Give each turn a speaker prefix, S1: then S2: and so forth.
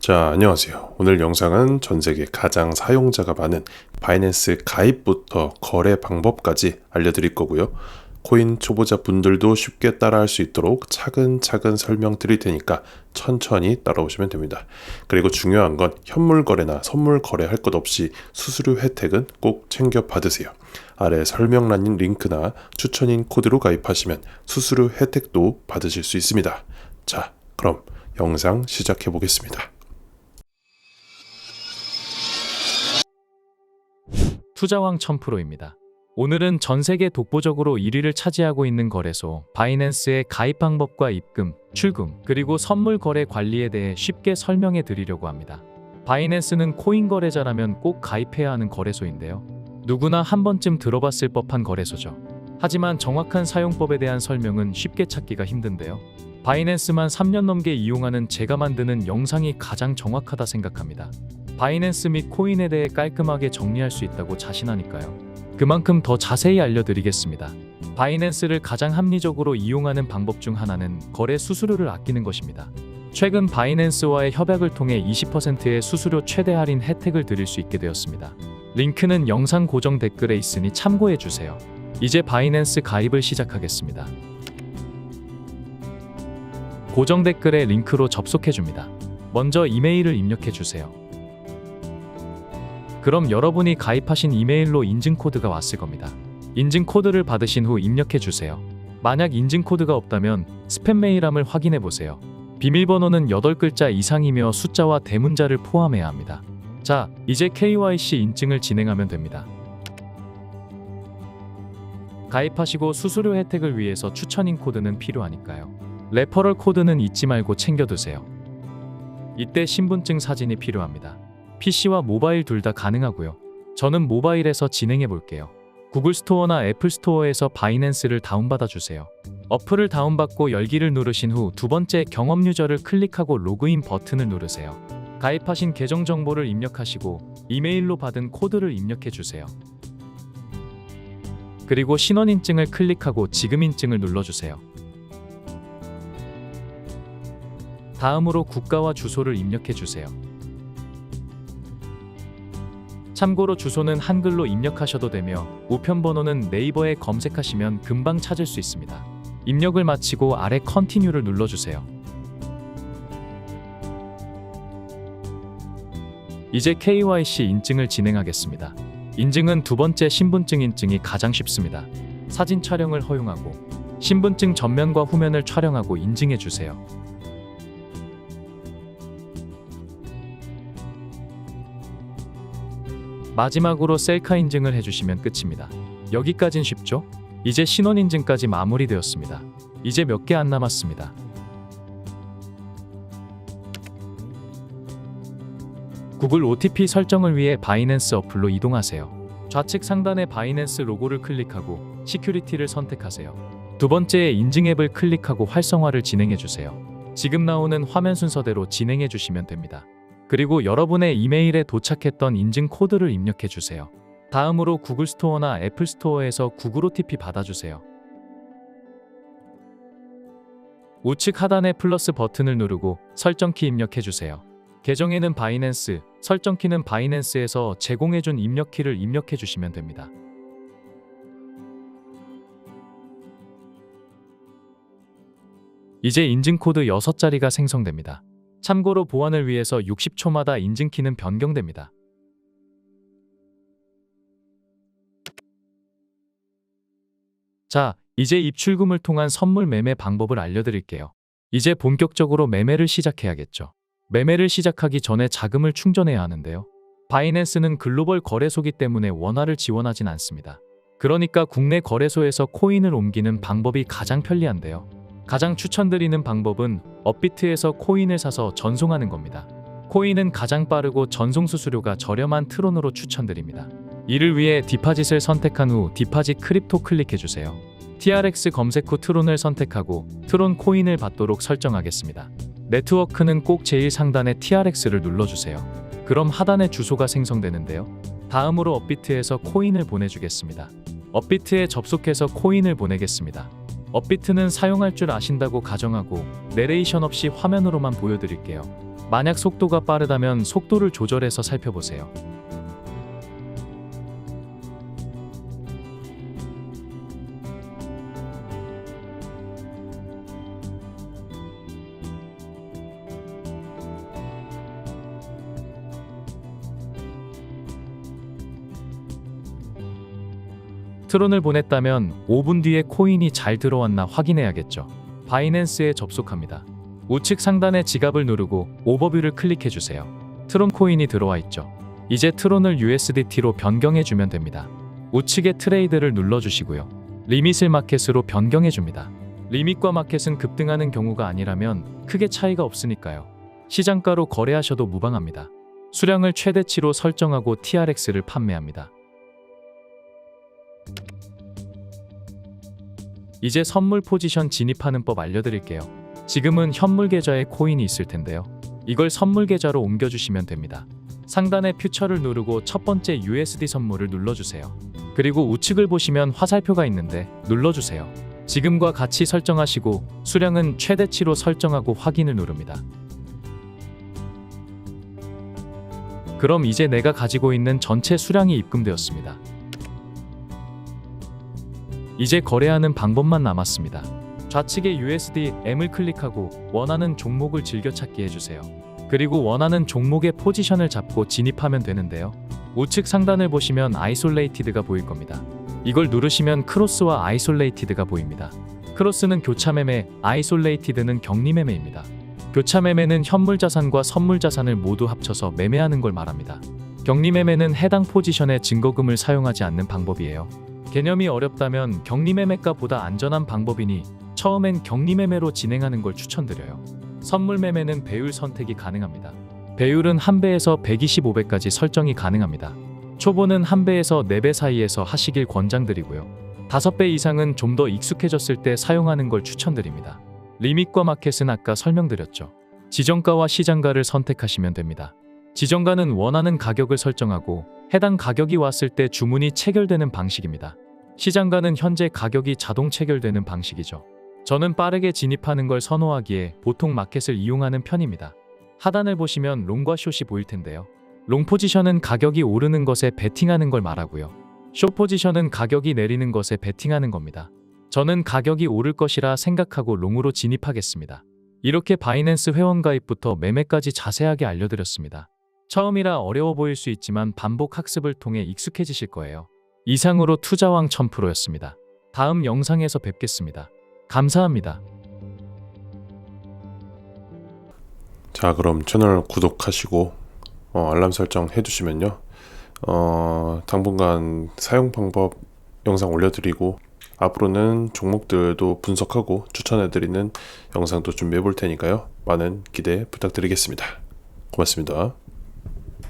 S1: 자, 안녕하세요. 오늘 영상은 전 세계 가장 사용자가 많은 바이낸스 가입부터 거래 방법까지 알려드릴 거고요. 코인 초보자 분들도 쉽게 따라할 수 있도록 차근차근 설명드릴 테니까 천천히 따라오시면 됩니다. 그리고 중요한 건 현물 거래나 선물 거래할 것 없이 수수료 혜택은 꼭 챙겨 받으세요. 아래 설명란인 링크나 추천인 코드로 가입하시면 수수료 혜택도 받으실 수 있습니다. 자, 그럼 영상 시작해 보겠습니다.
S2: 투자왕 1000%입니다. 오늘은 전 세계 독보적으로 1위를 차지하고 있는 거래소 바이낸스의 가입 방법과 입금, 출금, 그리고 선물 거래 관리에 대해 쉽게 설명해 드리려고 합니다. 바이낸스는 코인 거래자라면 꼭 가입해야 하는 거래소인데요. 누구나 한 번쯤 들어봤을 법한 거래소죠. 하지만 정확한 사용법에 대한 설명은 쉽게 찾기가 힘든데요. 바이낸스만 3년 넘게 이용하는 제가 만드는 영상이 가장 정확하다 생각합니다. 바이낸스 및 코인에 대해 깔끔하게 정리할 수 있다고 자신하니까요. 그만큼 더 자세히 알려드리겠습니다. 바이낸스를 가장 합리적으로 이용하는 방법 중 하나는 거래 수수료를 아끼는 것입니다. 최근 바이낸스와의 협약을 통해 20%의 수수료 최대 할인 혜택을 드릴 수 있게 되었습니다. 링크는 영상 고정 댓글에 있으니 참고해 주세요. 이제 바이낸스 가입을 시작하겠습니다. 고정 댓글에 링크로 접속해 줍니다. 먼저 이메일을 입력해 주세요. 그럼 여러분이 가입하신 이메일로 인증 코드가 왔을 겁니다. 인증 코드를 받으신 후 입력해 주세요. 만약 인증 코드가 없다면 스팸 메일함을 확인해 보세요. 비밀번호는 8글자 이상이며 숫자와 대문자를 포함해야 합니다. 자, 이제 KYC 인증을 진행하면 됩니다. 가입하시고 수수료 혜택을 위해서 추천인 코드는 필요하니까요. 레퍼럴 코드는 잊지 말고 챙겨두세요. 이때 신분증 사진이 필요합니다. PC와 모바일 둘 다 가능하고요. 저는 모바일에서 진행해 볼게요. 구글 스토어나 애플 스토어에서 바이낸스를 다운받아 주세요. 어플을 다운받고 열기를 누르신 후 두 번째 경험 유저를 클릭하고 로그인 버튼을 누르세요. 가입하신 계정 정보를 입력하시고 이메일로 받은 코드를 입력해 주세요. 그리고 신원 인증을 클릭하고 지금 인증을 눌러 주세요. 다음으로 국가와 주소를 입력해 주세요. 참고로 주소는 한글로 입력하셔도 되며 우편 번호는 네이버에 검색하시면 금방 찾을 수 있습니다. 입력을 마치고 아래 컨티뉴를 눌러주세요. 이제 KYC 인증을 진행하겠습니다. 인증은 두 번째 신분증 인증이 가장 쉽습니다. 사진 촬영을 허용하고 신분증 전면과 후면을 촬영하고 인증해 주세요. 마지막으로 셀카 인증을 해주시면 끝입니다. 여기까진 쉽죠? 이제 신원 인증까지 마무리되었습니다. 이제 몇 개 안 남았습니다. 구글 OTP 설정을 위해 바이낸스 어플로 이동하세요. 좌측 상단의 바이낸스 로고를 클릭하고 시큐리티를 선택하세요. 두 번째 인증 앱을 클릭하고 활성화를 진행해 주세요. 지금 나오는 화면 순서대로 진행해 주시면 됩니다. 그리고 여러분의 이메일에 도착했던 인증 코드를 입력해 주세요. 다음으로 구글 스토어나 애플 스토어에서 구글 OTP 받아주세요. 우측 하단의 플러스 버튼을 누르고 설정키 입력해 주세요. 계정에는 바이낸스, 설정키는 바이낸스에서 제공해준 입력키를 입력해 주시면 됩니다. 이제 인증 코드 6자리가 생성됩니다. 참고로 보안을 위해서 60초마다 인증키는 변경됩니다. 자, 이제 입출금을 통한 선물 매매 방법을 알려드릴게요. 이제 본격적으로 매매를 시작해야겠죠. 매매를 시작하기 전에 자금을 충전해야 하는데요. 바이낸스는 글로벌 거래소기 때문에 원화를 지원하진 않습니다. 그러니까 국내 거래소에서 코인을 옮기는 방법이 가장 편리한데요. 가장 추천드리는 방법은 업비트에서 코인을 사서 전송하는 겁니다. 코인은 가장 빠르고 전송 수수료가 저렴한 트론으로 추천드립니다. 이를 위해 디파짓을 선택한 후 디파짓 크립토 클릭해 주세요. TRX 검색 후 트론을 선택하고 트론 코인을 받도록 설정하겠습니다. 네트워크는 꼭 제일 상단의 TRX를 눌러주세요. 그럼 하단에 주소가 생성되는데요. 다음으로 업비트에서 코인을 보내주겠습니다. 업비트에 접속해서 코인을 보내겠습니다. 업비트는 사용할 줄 아신다고 가정하고 내레이션 없이 화면으로만 보여드릴게요. 만약 속도가 빠르다면 속도를 조절해서 살펴보세요. 트론을 보냈다면 5분 뒤에 코인이 잘 들어왔나 확인해야겠죠. 바이낸스에 접속합니다. 우측 상단의 지갑을 누르고 오버뷰를 클릭해 주세요. 트론 코인이 들어와 있죠. 이제 트론을 USDT로 변경해 주면 됩니다. 우측의 트레이드를 눌러 주시고요. 리밋을 마켓으로 변경해 줍니다. 리밋과 마켓은 급등하는 경우가 아니라면 크게 차이가 없으니까요. 시장가로 거래하셔도 무방합니다. 수량을 최대치로 설정하고 TRX를 판매합니다. 이제 선물 포지션 진입하는 법 알려드릴게요. 지금은 현물 계좌에 코인이 있을 텐데요. 이걸 선물 계좌로 옮겨주시면 됩니다. 상단의 퓨처를 누르고 첫 번째 USD 선물을 눌러주세요. 그리고 우측을 보시면 화살표가 있는데 눌러주세요. 지금과 같이 설정하시고 수량은 최대치로 설정하고 확인을 누릅니다. 그럼 이제 내가 가지고 있는 전체 수량이 입금되었습니다. 이제 거래하는 방법만 남았습니다. 좌측의 USD M을 클릭하고 원하는 종목을 즐겨찾기 해주세요. 그리고 원하는 종목의 포지션을 잡고 진입하면 되는데요. 우측 상단을 보시면 아이솔레이티드가 보일 겁니다. 이걸 누르시면 크로스와 아이솔레이티드가 보입니다. 크로스는 교차 매매, 아이솔레이티드는 격리 매매입니다. 교차 매매는 현물 자산과 선물 자산을 모두 합쳐서 매매하는 걸 말합니다. 격리 매매는 해당 포지션의 증거금을 사용하지 않는 방법이에요. 개념이 어렵다면 격리매매가보다 안전한 방법이니 처음엔 격리매매로 진행하는 걸 추천드려요. 선물매매는 배율 선택이 가능합니다. 배율은 1배에서 125배까지 설정이 가능합니다. 초보는 1배에서 4배 사이에서 하시길 권장드리고요. 5배 이상은 좀 더 익숙해졌을 때 사용하는 걸 추천드립니다. 리밋과 마켓은 아까 설명드렸죠. 지정가와 시장가를 선택하시면 됩니다. 지정가는 원하는 가격을 설정하고 해당 가격이 왔을 때 주문이 체결되는 방식입니다. 시장가는 현재 가격이 자동 체결되는 방식이죠. 저는 빠르게 진입하는 걸 선호하기에 보통 마켓을 이용하는 편입니다. 하단을 보시면 롱과 숏이 보일 텐데요. 롱 포지션은 가격이 오르는 것에 베팅하는 걸 말하고요. 숏 포지션은 가격이 내리는 것에 베팅하는 겁니다. 저는 가격이 오를 것이라 생각하고 롱으로 진입하겠습니다. 이렇게 바이낸스 회원 가입부터 매매까지 자세하게 알려드렸습니다. 처음이라 어려워 보일 수 있지만 반복 학습을 통해 익숙해지실 거예요. 이상으로 투자왕 1000%였습니다. 다음 영상에서 뵙겠습니다. 감사합니다.
S1: 자, 그럼 채널 구독하시고 어, 알람 설정 해두시면요. 어, 당분간 사용 방법 영상 올려드리고 앞으로는 종목들도 분석하고 추천해드리는 영상도 준비해 볼 테니까요. 많은 기대 부탁드리겠습니다. 고맙습니다.